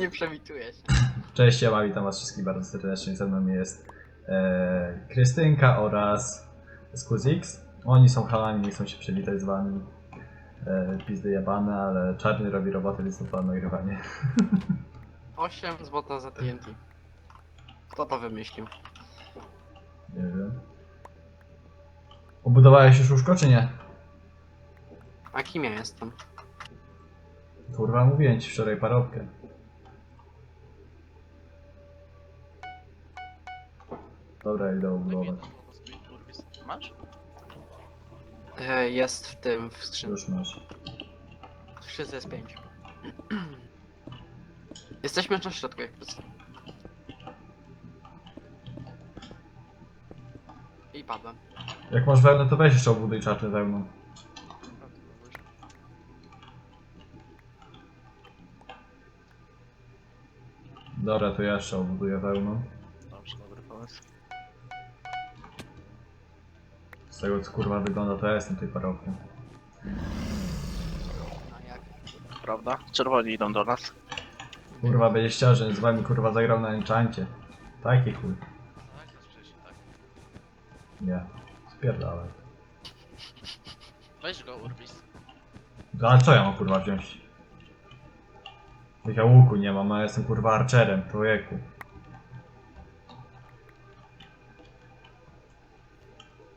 Nie przewituję się. Cześć, ja witam was wszystkich bardzo serdecznie. Ze mną jest e, Krystynka oraz Skuzix. Oni są halami, nie chcą się przywitać z wami. E, pizdy jebane, ale czarny robi robotę, więc to plan nagrywanie. 8 złota za TNT. Kto to wymyślił? Nie wiem. Obudowałeś już łóżko, czy nie? A kim ja jestem? Kurwa, mówiłem ci wczoraj parobkę. Dobra, idę obudować. Masz? E, jest w tym, w skrzynce. Już masz. W skrzynce jest 5. Jesteśmy na środku jak to I padłem. Jak masz wełnę, to weź jeszcze obuduj czarny wełną. Dobra, to ja jeszcze obuduję wełną. Tego co kurwa wygląda, to ja jestem tej jak? Prawda? Czerwoni idą do nas. Kurwa, będzie chciał, że z wami kurwa zagrał na enchancie. Taki chuj. Tak, jest wcześniej, tak. Nie. Spierdalaj. Weź go, Urbis. No, Ale co ja mam kurwa wziąć? Jak ja łuku nie mam, a ja jestem kurwa archerem, człowieku.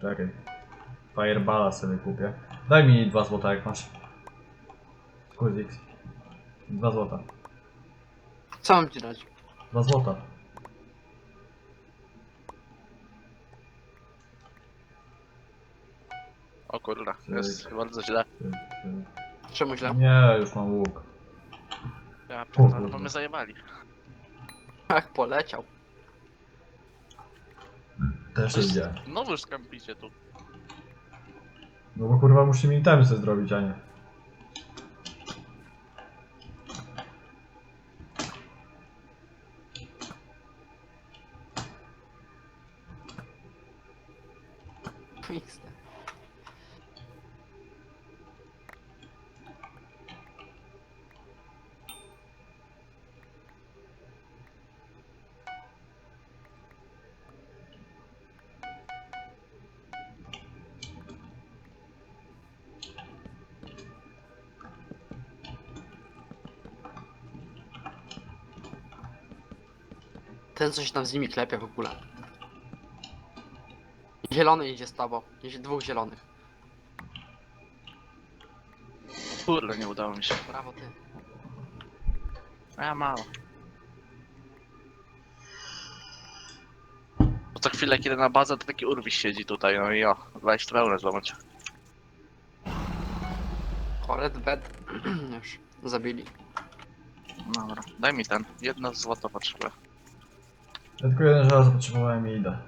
Czekaj. Fireballa sobie kupię. Daj mi dwa złota jak masz. Kuzik. Dwa złota. Co mam ci dać? Dwa złota. O kurwa, jest bardzo źle. Czemu źle? Nie, już mam łuk. Ja pierdolę, bo mnie zajebali. Ach, poleciał. Też widziałem. Znowu skampicie tu. No bo kurwa musimy itemy sobie zrobić, a nie. Xd. Ten coś tam z nimi klepie w ogóle. Zielony idzie z tobą. Idzie dwóch zielonych. Kurde, nie udało mi się. Brawo ty. A ja mało. Bo co chwilę, kiedy na bazę, to taki Urbis siedzi tutaj, no i o, weź wełnę złamać. O, red bed. Już. Zabili. Dobra, daj mi ten. Jedno złoto potrzebuję. Ja tylko jeden żelazo potrzebowałem i idę.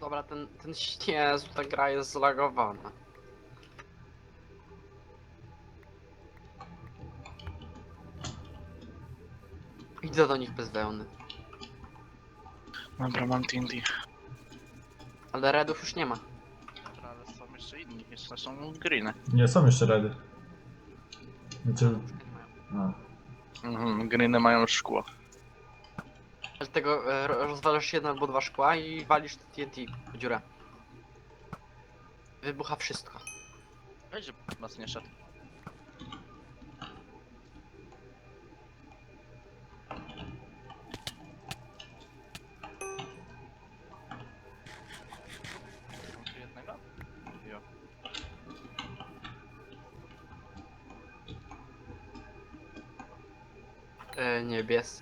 Dobra, ten, ten Jezu, ta gra jest zlagowana. Idę do nich bez wełny. Dobra, mam Tindy. Ale redów już nie ma. Dobra, ale są jeszcze inni, jeszcze są greeny. Nie, są jeszcze redy. Znaczy... Już nie mają. A. Mhm, greeny mają szkło. Dlatego e, ro- rozwalasz jedno albo dwa szkła i walisz TNT w dziurę. Wybucha wszystko. Weź, żeby nas nie szedł.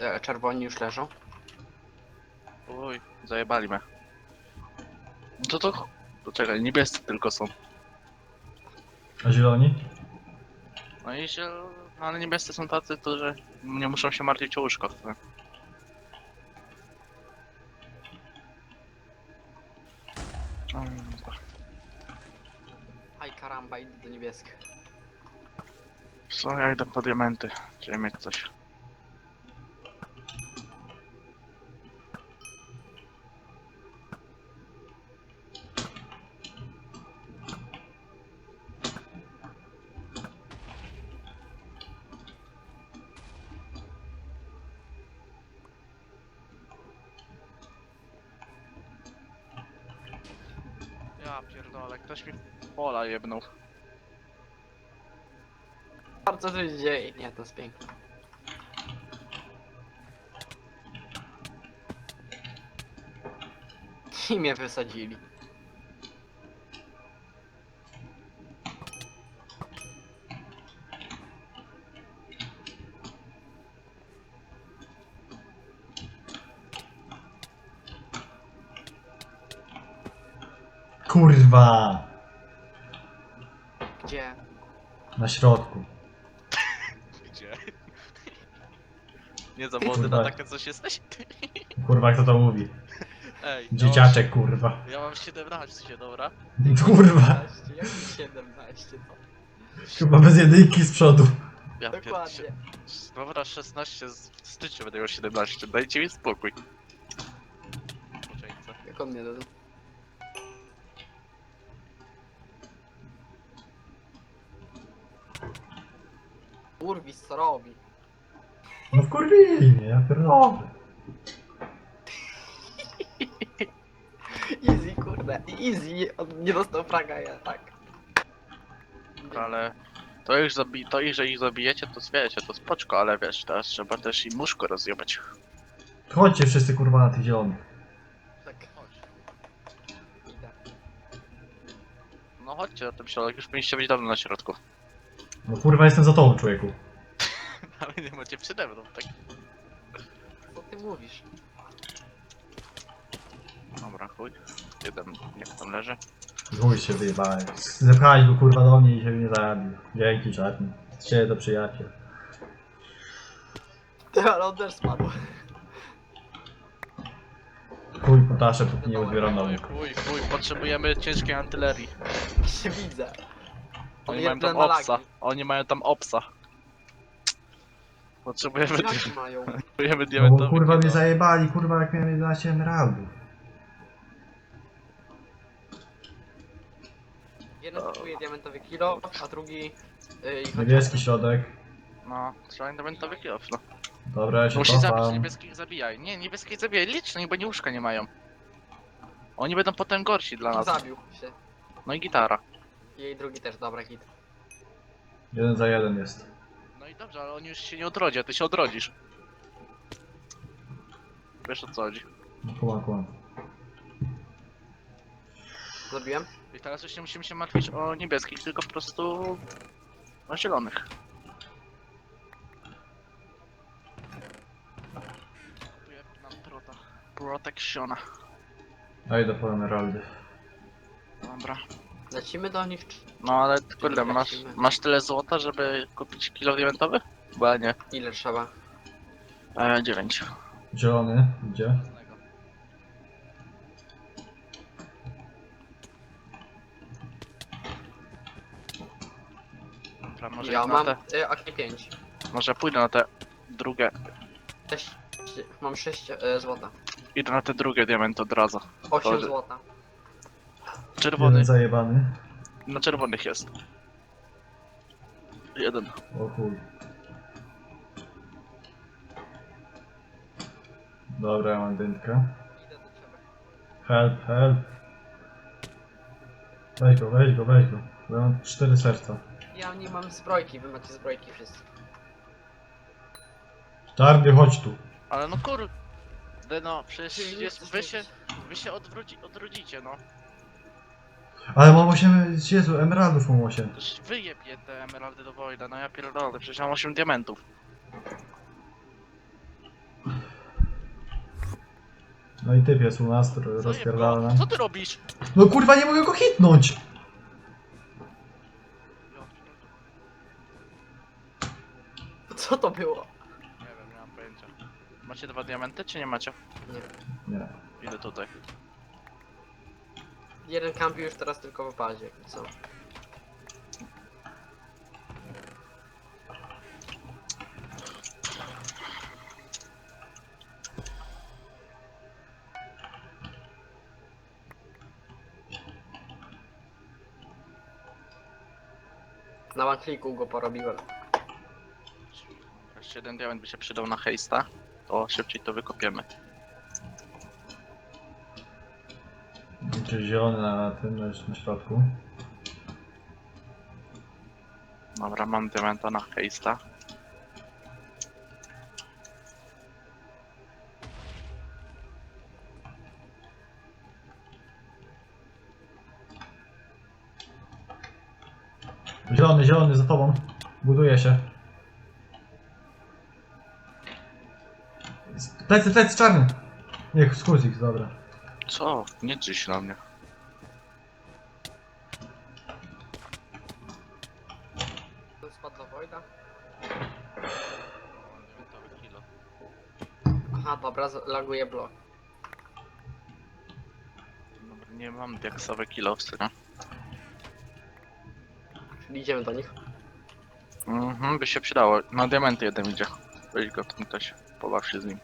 Niebies... E, czerwoni już leżą. Uj, zajebali mnie. No to to... To czekaj, niebiescy tylko są. A zieloni? No i się... No ale niebiescy są tacy, to że nie muszą się martwić o łóżko. tak? Mm, Aj karamba, idę do niebieskich. Co, ja idę po diamenty, żeby mieć coś. Pierdolę, ktoś mi pola jebnął. Co tu się dzieje? Nie, to jest piękne. I mnie wysadzili. Na środku. Gdzie? Nie za młody Kurwa. na takie coś jesteś? Kurwa, kto to mówi? Ej, Dzieciaczek, kurwa. Ja mam, ja mam 17, dobra? Kurwa. 17, jak 17 to? Chyba bez jedynki z przodu. Ja Dokładnie. pierdzie- Dobra, 16 z w styczniu będę miał 17, dajcie mi spokój. Poczekajcie. Jak on mnie dodał? Urwis, co robi? No wkurwili mnie, ja pierdolę. Easy, kurde, easy, on nie dostał fraga, ja tak. Ale to już zabi to jeżeli ich zabijecie, to wiecie, to spoczko, ale wiesz, teraz trzeba też im muszko rozjebać. Chodźcie wszyscy kurwa na tych zielonych. Tak, Chodź. idę. No chodźcie na tym środek, już powinniście być dawno na środku. No kurwa jestem za tobą, człowieku. Ale nie macie przede mną, tak. Co ty mówisz? Dobra, chuj. Jeden, niech tam leży. Chuj się wyjebałem. Zepchali go kurwa do mnie i się nie zabił. Dzięki czarny. Z ciebie to przyjaciel. Ty, ale on też spadł. Chuj potaszę, póki nie odbieram Chuj, nowych. chuj, chuj, potrzebujemy ciężkiej artylerii. Się widzę. Oni mają tam opsa. lagi. Oni mają tam opsa. Potrzebujemy, Jaki mają? potrzebujemy No bo diamentowy kurwa mnie zajebali, kurwa jak miałem 11 emeraldów. Jeden kupuje diamentowy kilo, a drugi... Yy, i Niebieski środek. No, trzeba diamentowy kilo. No. Dobra, ja się Musi zabić cofam. niebieskich zabijaj. Nie, niebieskich zabijaj, licz, no bo nie łóżka nie mają. Oni będą potem gorsi dla nas. Zabił się. No i gitara. Jej drugi też, dobra hit. Jeden za jeden jest. No i dobrze, ale oni już się nie odrodzi, a ty się odrodzisz. Wiesz o co chodzi. No, Kumam, kumam. Zabiłem? I teraz już nie musimy się martwić o niebieskich, tylko po prostu o zielonych. Kupuję nam prota. Protectiona. A idę po emeraldy. Dobra. Lecimy do nich czy... No ale kurde, masz, lecimy. masz tyle złota, żeby kupić kilo diamentowy? Chyba nie. Ile trzeba? E, 9. Zielony, gdzie? Dobra, może ja idę mam... te, Y, AK 5. może pójdę na te drugie. Sześć, mam 6 y, złota. Idę na te drugie diamenty od razu. 8 Dobrze. złota. Czerwony. Jeden zajebany. Na czerwonych jest. Jeden. O chuj. Dobra, ja mam dętkę. Idę do ciebie. Help, help. Weź go, weź go, weź go. Ja mam cztery serca. Ja nie mam zbrojki, wy macie zbrojki wszyscy. Czarny, chodź tu. Ale no kur... No, przecież Ty jest, wy się, wy się odwróci, odrodzicie, no. Ale mam 8, Jezu, emeraldów mam 8. Już Wyjeb je te emeraldy do Wojda, no ja pierdolę, przecież mam 8 diamentów. No i typ jest u nas, który. Co ty robisz? No kurwa, nie mogę go hitnąć! Co to było? Nie wiem, nie mam pojęcia. Macie dwa diamenty, czy nie macie? Nie. Nie. Idę tutaj. Jeden kampi już teraz tylko w bazie, co? Na one go porobiłem. Jeszcze jeden diament by się przydał na hejsta, to szybciej to wykopiemy. Już zielony na tym, na, na środku. Dobra, mam diamenta na hejsta. Zielony, zielony za tobą. Buduje się. Plecy, plecy, czarny! Niech skuzik, dobra. Co? Nie drzyj się na mnie. Laguje blok. Dobra, nie mam diaksowe kilowce, nie? Czyli idziemy do nich. Mhm, by się przydało. Na diamenty jeden idzie. Weź go tam też, pobaw się z nim.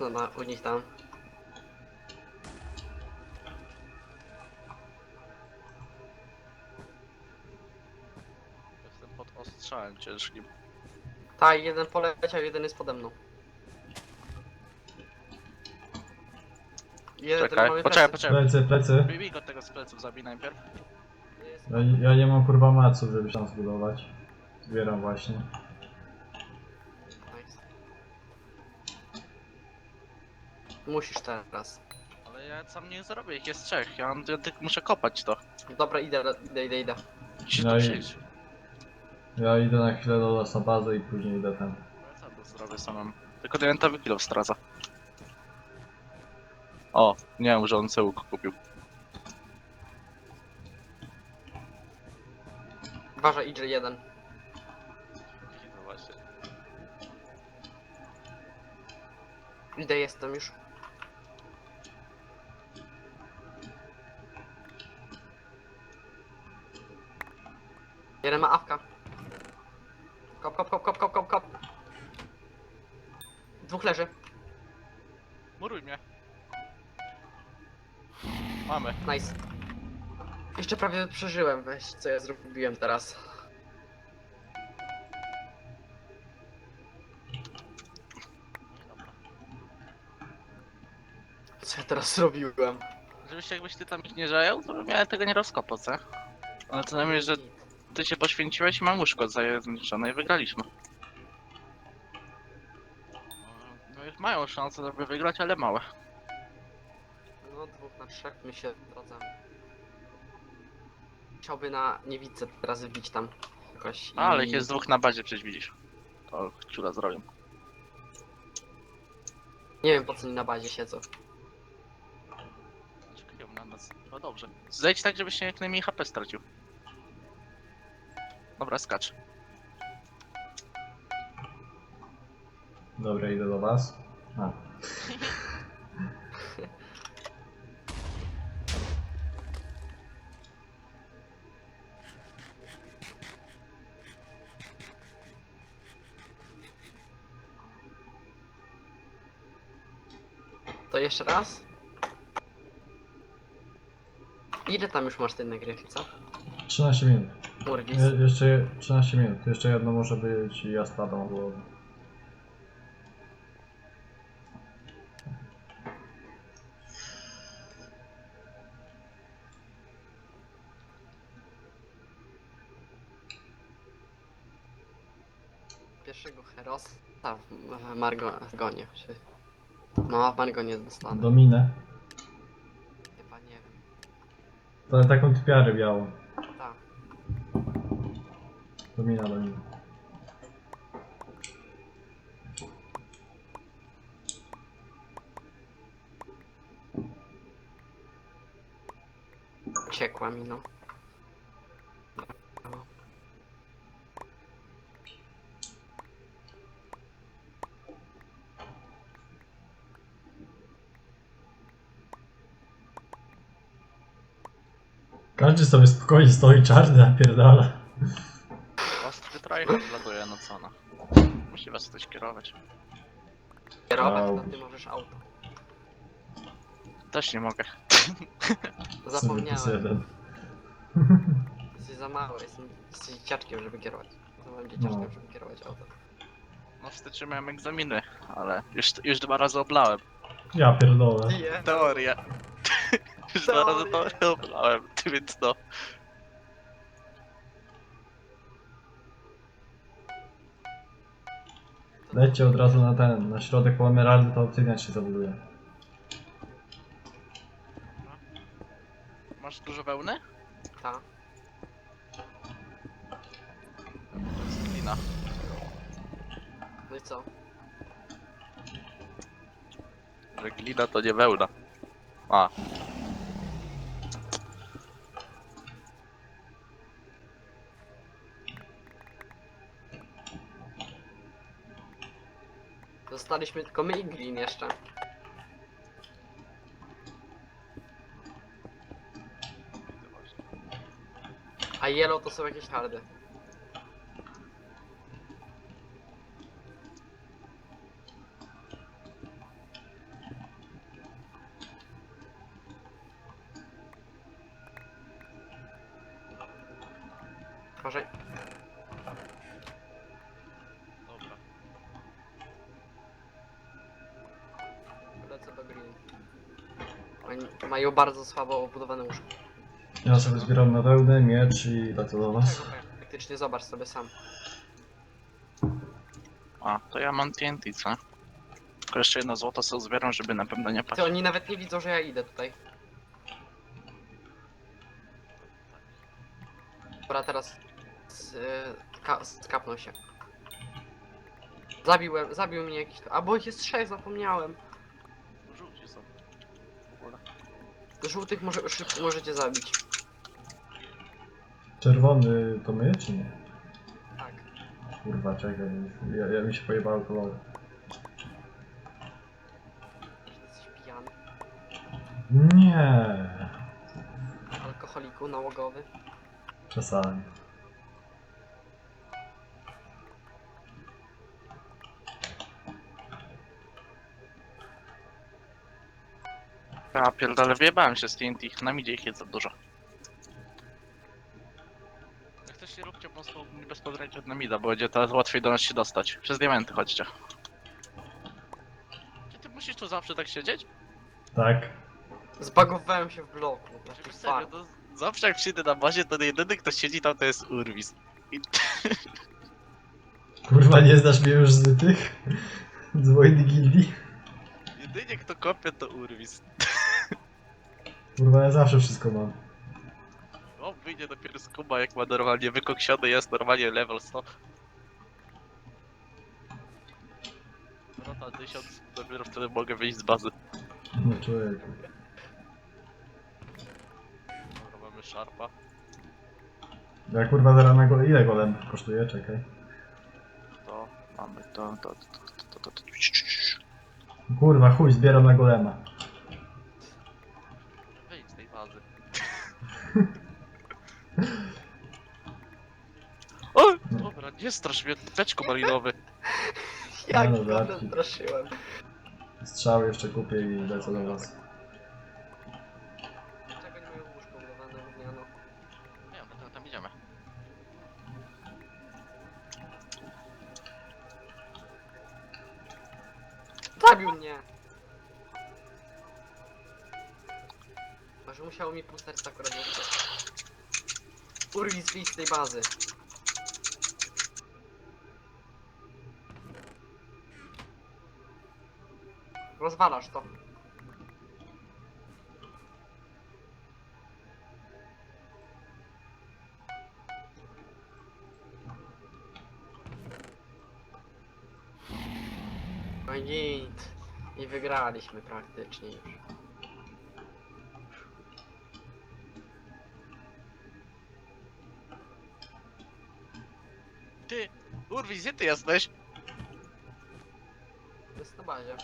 Jest na, u nich tam. Jestem pod ostrzałem ciężkim. Tak, jeden poleciał, jeden jest pode mną. Jeden Czekaj, mamy poczekaj, plecy. poczekaj. Plecy, plecy. Wybij go tego z pleców, zabij najpierw. Ja, ja nie mam kurwa maców, żeby się tam zbudować. Zbieram właśnie. Musisz teraz. Ale ja sam nie zrobię, ich jest trzech. Ja, ja tylko muszę kopać to. Dobra, idę, idę, idę, idę. Musisz No tu i- przyjść. Ja idę na chwilę do losa bazy i później idę tam. Ja sam to zrobię samemu. Tylko diamentowy kilo straca. O, nie wiem, że on sobie łuk kupił. Uważaj, idzie jeden. Idę, jestem już. Jeden ma awka. Kop, kop, kop, kop, kop, kop, kop. Dwóch leży. Muruj mnie. Mamy. Nice. Jeszcze prawie przeżyłem, weź co ja zrobiłem teraz. Co ja teraz zrobiłem? Żebyś jakbyś ty tam ich nie żajął, to bym ja tego nie rozkopał, co? Ale co najmniej, że ty się poświęciłeś i mam łóżko zniszczone i wygraliśmy. No już mają szansę, żeby wygrać, ale małe. No, dwóch na trzech my się zdradzamy. Chciałby na niewidce teraz wbić tam jakoś. i- Ale ich jest dwóch na bazie, przecież widzisz. To ciula zrobią. Nie wiem po co oni na bazie siedzą. Czekają na nas. No dobrze. Zejdź tak, żebyś się jak najmniej HP stracił. Dobra, skacz. Dobra, idę do was. A. To jeszcze raz? Ile tam już masz tej nagrywki, co? 13 minut. Je, jeszcze je- 13 minut. Jeszcze jedno może być i ja spadam głowy. Pierwszego Herosa w Margonie. Czy... No, w Margonie dostanę. Dominę. Chyba nie wiem. To taką typiarę białą. Domina, domina. Uciekła mi, no. Każdy sobie spokojnie stoi czarny, napierdala. Tryhard laduje, no co no. Musi was ktoś kierować. Kierować, to ty możesz auto. Też nie mogę. Zapomniałem. Jesteś za mały, jestem, jesteś dzieciaczkiem, żeby kierować. Za małym dzieciaczkiem, No. żeby kierować auto. No w styczniu miałem egzaminy, ale już, już dwa razy oblałem. Ja pierdolę. Nie. Teorię. Już dwa razy Teorię. teorię oblałem, więc no. Lećcie od razu na ten, na środek po emeraldy, to obsydian się zabuduje. Masz dużo wełny? Ta. To jest glina. No i co? Że glina to nie wełna. A, Zostaliśmy tylko my i Glin jeszcze. A yellow to są jakieś hardy. Mają bardzo słabo obudowane łóżko. Ja sobie zbieram na wełnę, miecz i lecę do was. Praktycznie zobacz sobie sam. A, to ja mam TNT, co? Tylko jeszcze jedno złoto sobie zbieram, żeby na pewno nie Ty paść. oni nawet nie widzą, że ja idę tutaj. Dobra, teraz z, ka, skapnął się. Zabiłem, zabił mnie jakiś... A bo ich jest trzech, zapomniałem. Żółtych może, szyb, możecie zabić. Czerwony to my, czy nie? Tak. Kurwa, czekaj, ja, ja mi się. Jesteś pijany. Nie. Alkoholiku nałogowy. Czasami. Ja pierdolę, wyjebałem się z TNT. Na midzie ich jest za dużo. Jak chcesz się róbcie po prostu bez podręcia od namida, bo będzie teraz łatwiej do nas się dostać. Przez diamenty chodźcie. Czy ty musisz tu zawsze tak siedzieć? Tak. Zbagowałem się w bloku. Na tym serio, farm. to zawsze jak przyjdę na bazie, to jedyny kto siedzi tam to jest Urwis. I Kurwa, nie znasz mnie już z tych? Z wojny gildii? jedynie kto kopie to Urwis. Kurwa, ja zawsze wszystko mam. O, wyjdzie dopiero z kuba jak ma normalnie wykoksiony jest, normalnie level 100. Rota 1000, dopiero wtedy mogę wyjść z bazy. No człowieku. Dobra, mamy szarpa. Ja kurwa zaraz na go... Ile golem kosztuje? Czekaj. To mamy to, to, to, to, to, to, to. Kurwa, chuj, zbieram na golema. Nie strasz mnie, teczku malinowy. Jak No, go straszyłem. Strzały jeszcze kupię i lecę do was. Dlaczego nie mają łóżko budowane gówniano? Nie, my tam, tam idziemy. Zabił mnie! Może musiało mi pół serca akurat. Urwij z z tej bazy. Rozwalasz to. No i git. I wygraliśmy praktycznie już. Ty, Urwis, gdzie ty jesteś? Jest na bazie.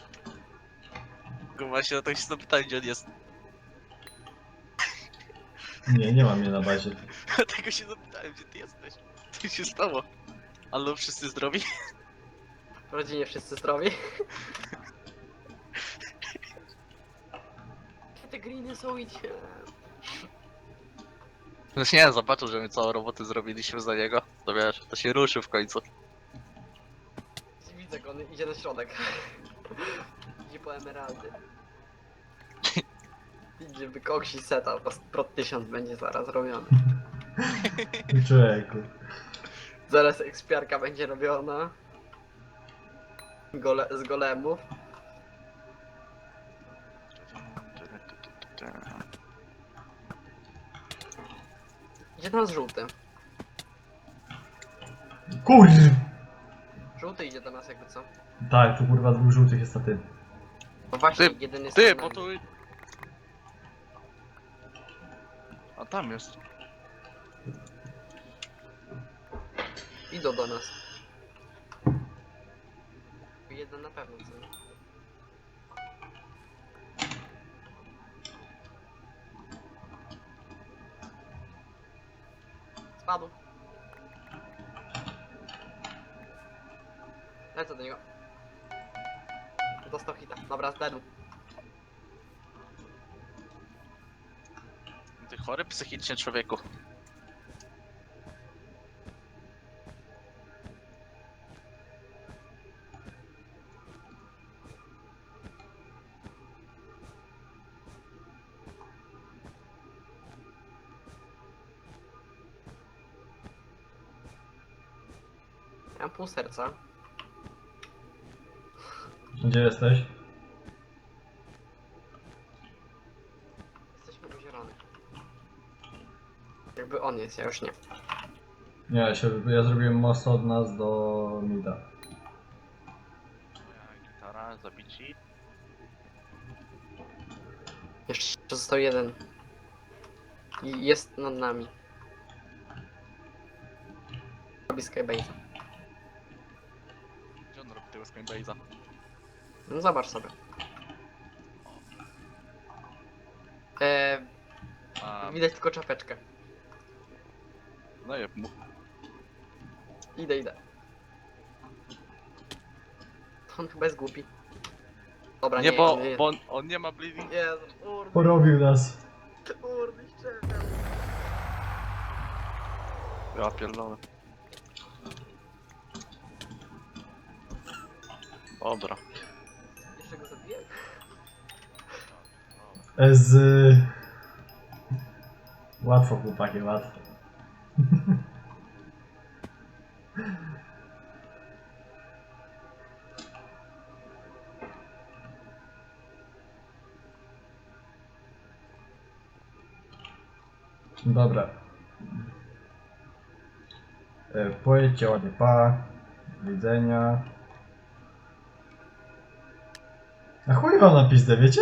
Go właśnie, to się zapytałem, gdzie on jest. Nie, nie mam mnie na bazie. Tego się zapytałem, gdzie ty jesteś. Co się stało? Ale wszyscy zdrowi? W rodzinie wszyscy zdrowi. te greeny są idzie. Już nie, zobaczył, że my całą robotę zrobiliśmy za niego. To wiesz, to się ruszył w końcu. Widzę go, on idzie na środek. Po emeraldy. Idzie wykoksi seta, bo prot 1000 będzie zaraz robiony. Człowieku. Zaraz ekspiarka będzie robiona. Gole z golemów. Idzie do nas żółty. Kur... Żółty idzie do nas jakby co. Tak, tu kurwa dwóch żółtych jest na tym. No właśnie, Ty- jeden jest Ty, na bo nami. tu... A tam jest. Idą do nas. Jeden na pewno co. nie? Spadł. Lecę do niego. Dostał hita. Dobra, zdedł. Ty chory psychicznie człowieku. Ja mam pół serca. Gdzie jesteś? Jesteśmy u zielonych. Jakby on jest, ja już nie. Nie, ja, się, ja zrobiłem most od nas do Mida. Gitara, zabici. Jeszcze został jeden. I jest nad nami. Robi skybase. Gdzie on robi tego Skybase'a? No zobacz sobie. Eee, A, widać tylko czapeczkę. no jeb mu. Idę, idę. On chyba jest głupi. Dobra, nie, Nie, bo, on nie. bo on, on nie ma bleeding. Jezu, kurde, Porobił nas. kurde, szczerze. Ja pierdolę. Dobra. Z... Łatwo chłopaki, łatwo. Dobra. E, Pojedźcie ładnie, pa. Widzenia. A chuj wam na pizdę, wiecie?